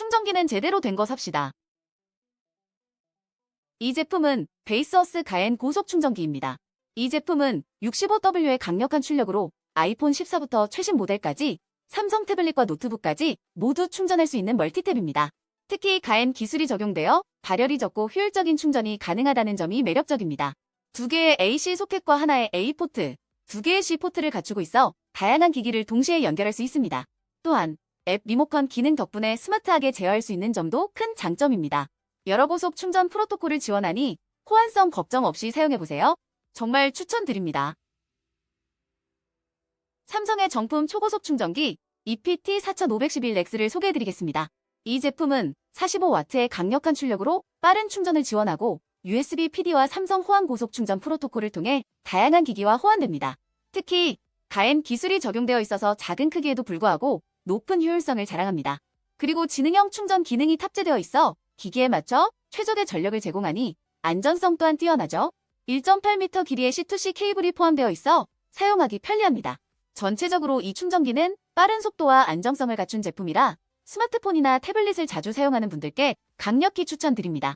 충전기는 제대로 된 거 삽시다. 이 제품은 베이스어스 가엔 고속 충전기입니다. 이 제품은 65W의 강력한 출력으로 아이폰 14부터 최신 모델까지 삼성 태블릿과 노트북까지 모두 충전할 수 있는 멀티탭입니다. 특히 가엔 기술이 적용되어 발열이 적고 효율적인 충전이 가능하다는 점이 매력적입니다. 두 개의 AC 소켓과 하나의 A 포트, 두 개의 C 포트를 갖추고 있어 다양한 기기를 동시에 연결할 수 있습니다. 또한 앱 리모컨 기능 덕분에 스마트하게 제어할 수 있는 점도 큰 장점입니다. 여러 고속 충전 프로토콜을 지원하니 호환성 걱정 없이 사용해보세요. 정말 추천드립니다. 삼성의 정품 초고속 충전기 EPT 4511X를 소개해드리겠습니다. 이 제품은 45W의 강력한 출력으로 빠른 충전을 지원하고 USB PD와 삼성 호환 고속 충전 프로토콜을 통해 다양한 기기와 호환됩니다. 특히 가엔 기술이 적용되어 있어서 작은 크기에도 불구하고 높은 효율성을 자랑합니다. 그리고 지능형 충전 기능이 탑재되어 있어 기기에 맞춰 최적의 전력을 제공하니 안전성 또한 뛰어나죠. 1.8m 길이의 C2C 케이블이 포함되어 있어 사용하기 편리합니다. 전체적으로 이 충전기는 빠른 속도와 안정성을 갖춘 제품이라 스마트폰이나 태블릿을 자주 사용하는 분들께 강력히 추천드립니다.